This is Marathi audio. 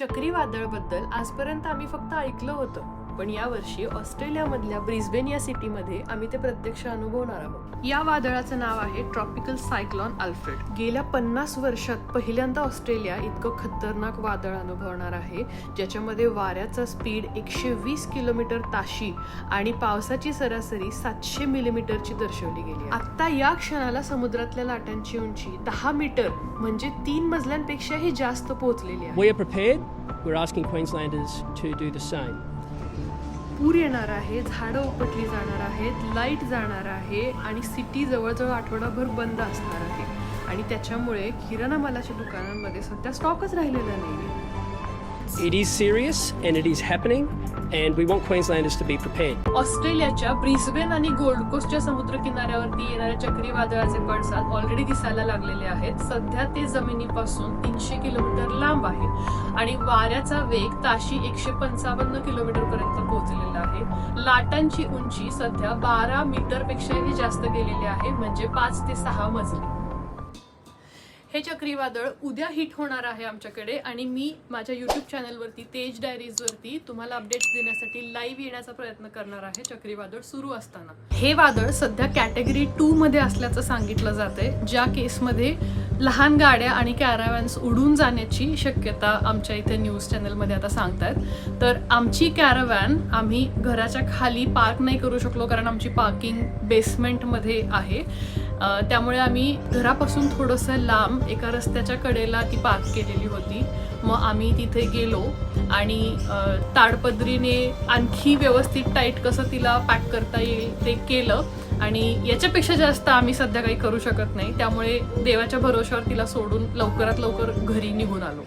चक्रीवादळबद्दल आजपर्यंत आम्ही फक्त ऐकलं होतं. पण यावर्षी ऑस्ट्रेलियामधल्या ब्रिस्बेन या सिटीमध्ये आम्ही ते प्रत्यक्ष अनुभवणार आहोत या वादळाचं नाव आहे ट्रॉपिकल सायक्लॉन अल्फ्रेड गेल्या पन्नास वर्षात पहिल्यांदा ऑस्ट्रेलिया इतकं खतरनाक वादळ अनुभवणार आहे ज्याच्यामध्ये वाऱ्याचा स्पीड एकशे वीस किलोमीटर ताशी आणि पावसाची सरासरी सातशे मिलीमीटरची दर्शवली गेली आत्ता आता या क्षणाला समुद्रातल्या लाटांची उंची दहा मीटर म्हणजे तीन मजल्यांपेक्षाही जास्त पोहोचलेली आहे We are prepared. We're asking Queenslanders to do the same. पूर येणार आहे झाडं उपटली जाणार आहेत लाइट जाणार आहे आणि सिटी जवळजवळ आठवडाभर बंद असणार आहे. आणि त्याच्यामुळे किराणा मालाच्या दुकानांमध्ये सध्या स्टॉकच राहिलेला नाही It is serious and it is happening, and we want Queenslanders to be prepared. ऑस्ट्रेलियाच्या ब्रिस्बेन आणि गोल्ड कोस्टच्या समुद्र किनाऱ्यावरती येणाऱ्या चक्रीवादळाचे पडसाद ऑलरेडी दिसायला लागलेले आहेत. सध्या ते जमिनीपासून तीनशे किलोमीटर लांब आहे आणि वाऱ्याचा वेग ताशी एकशे पंचावन्न किलोमीटर पर्यंत पोहोचलेला आहे. लाटांची उंची सध्या बारा मीटर पेक्षाही जास्त गेलेली आहे म्हणजे पाच ते सहा मजली. हे चक्रीवादळ उद्या हिट होणार आहे आमच्याकडे आणि मी माझ्या युट्यूब चॅनलवरती तेज डायरीजवरती तुम्हाला अपडेट्स देण्यासाठी लाईव्ह येण्याचा प्रयत्न करणार आहे चक्रीवादळ सुरू असताना. हे वादळ सध्या कॅटेगरी टू मध्ये असल्याचं सांगितलं जातंय ज्या केसमध्ये लहान गाड्या आणि कॅराव्हॅन्स उडून जाण्याची शक्यता आमच्या इथे न्यूज चॅनलमध्ये आता सांगतायत. तर आमची कॅराव्हॅन आम्ही घराच्या खाली पार्क नाही करू शकलो कारण आमची पार्किंग बेसमेंटमध्ये आहे. त्यामुळे आम्ही घरापासून थोडंसं लांब एका रस्त्याच्या कडेला ती पार्क केलेली होती. मग आम्ही तिथे गेलो आणि ताडपदरीने आणखी व्यवस्थित टाईट कसं तिला पॅक करता येईल ते केलं. आणि याच्यापेक्षा जास्त आम्ही सध्या काही करू शकत नाही. त्यामुळे देवाच्या भरोश्यावर तिला सोडून लवकरात लवकर घरी निघून आलो.